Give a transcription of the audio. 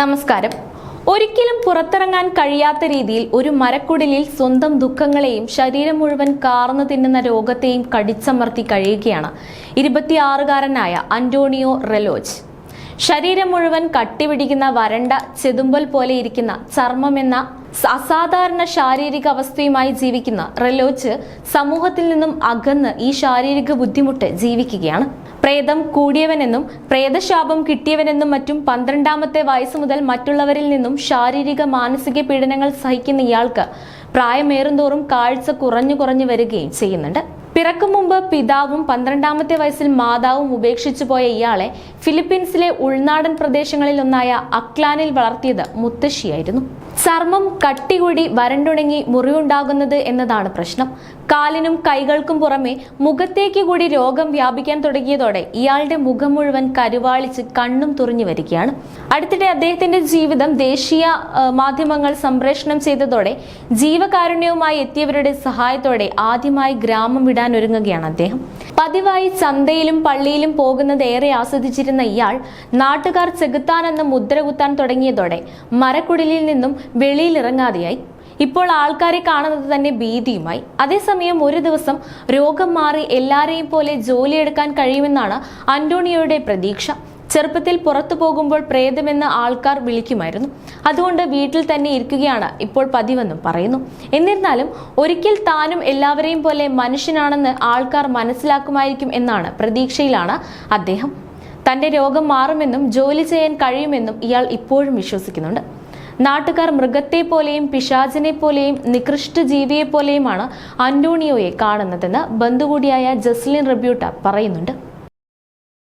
നമസ്കാരം. ഒരിക്കലും പുറത്തിറങ്ങാൻ കഴിയാത്ത രീതിയിൽ ഒരു മരക്കുടലിൽ സ്വന്തം ദുഃഖങ്ങളെയും ശരീരം മുഴുവൻ കാർന്നു തിന്നുന്ന രോഗത്തെയും കടിച്ചമർത്തി കഴിയുകയാണ് ഇരുപത്തിയാറുകാരനായ അന്റോണിയോ റെലോജ്. ശരീരം മുഴുവൻ കട്ടിപിടിക്കുന്ന വരണ്ട ചെതുമ്പൽ പോലെ ഇരിക്കുന്ന ചർമ്മമെന്ന അസാധാരണ ശാരീരിക അവസ്ഥയുമായി ജീവിക്കുന്ന റെലോച്ച് സമൂഹത്തിൽ നിന്നും അകന്ന് ഈ ശാരീരിക ബുദ്ധിമുട്ട് ജീവിക്കുകയാണ്. പ്രേതം കൂടിയവനെന്നും പ്രേതശാപം കിട്ടിയവനെന്നും മറ്റും പന്ത്രണ്ടാമത്തെ വയസ്സ് മുതൽ മറ്റുള്ളവരിൽ നിന്നും ശാരീരിക മാനസിക പീഡനങ്ങൾ സഹിക്കുന്ന ഇയാൾക്ക് പ്രായമേറുന്തോറും കാഴ്ച കുറഞ്ഞു കുറഞ്ഞു വരികയും ചെയ്യുന്നുണ്ട്. പിറക്കും മുമ്പ് പിതാവും പന്ത്രണ്ടാമത്തെ വയസ്സിൽ മാതാവും ഉപേക്ഷിച്ചു പോയ ഇയാളെ ഫിലിപ്പീൻസിലെ ഉൾനാടൻ പ്രദേശങ്ങളിൽ ഒന്നായ അക്ലാനിൽ വളർത്തിയത് മുത്തശ്ശിയായിരുന്നു. ചർമ്മം കട്ടികൂടി വരണ്ടുണങ്ങി മുറിവുണ്ടാകുന്നത് എന്നതാണ് പ്രശ്നം. കാലിനും കൈകൾക്കും പുറമെ മുഖത്തേക്ക് കൂടി രോഗം വ്യാപിക്കാൻ തുടങ്ങിയതോടെ ഇയാളുടെ മുഖം മുഴുവൻ കരുവാളിച്ച് കണ്ണും തുറഞ്ഞു വരികയാണ്. അടുത്തിടെ അദ്ദേഹത്തിന്റെ ജീവിതം ദേശീയ മാധ്യമങ്ങൾ സംപ്രേഷണം ചെയ്തതോടെ ജീവകാരുണ്യവുമായി എത്തിയവരുടെ സഹായത്തോടെ ആദ്യമായി ഗ്രാമം വിടാൻ ഒരുങ്ങുകയാണ് അദ്ദേഹം. പതിവായി ചന്തയിലും പള്ളിയിലും പോകുന്നത് ഏറെ ആസ്വദിച്ചിരുന്ന ഇയാൾ നാട്ടുകാർ ചെകുത്താനെന്ന് മുദ്ര കുത്താൻ തുടങ്ങിയതോടെ മരക്കുടലിൽ നിന്നും വെളിയിലിറങ്ങാതെയായി. ഇപ്പോൾ ആൾക്കാരെ കാണുന്നത് തന്നെ ഭീതിയുമായി. അതേസമയം ഒരു ദിവസം രോഗം മാറി എല്ലാരെയും പോലെ ജോലിയെടുക്കാൻ കഴിയുമെന്നാണ് അന്റോണിയോയുടെ പ്രതീക്ഷ. ചെറുപ്പത്തിൽ പുറത്തു പോകുമ്പോൾ പ്രേതമെന്ന് ആൾക്കാർ വിളിക്കുമായിരുന്നു. അതുകൊണ്ട് വീട്ടിൽ തന്നെ ഇരിക്കുകയാണ് ഇപ്പോൾ പതിവെന്നും പറയുന്നു. എന്നിരുന്നാലും ഒരിക്കൽ താനും എല്ലാവരെയും പോലെ മനുഷ്യനാണെന്ന് ആൾക്കാർ മനസ്സിലാക്കുമായിരിക്കും എന്നാണ് പ്രതീക്ഷയിലാണ് അദ്ദേഹം. തന്റെ രോഗം മാറുമെന്നും ജോലി ചെയ്യാൻ കഴിയുമെന്നും ഇയാൾ ഇപ്പോഴും വിശ്വസിക്കുന്നുണ്ട്. നാട്ടുകാർ മൃഗത്തെ പോലെയും പിശാചിനെ പോലെയും നികൃഷ്ട ജീവിയെ പോലെയുമാണ് അന്റോണിയോയെ കാണുന്നതെന്ന് ബന്ധുകൂടിയായ ജസ്ലിൻ റബ്യൂട്ട പറയുന്നുണ്ട്.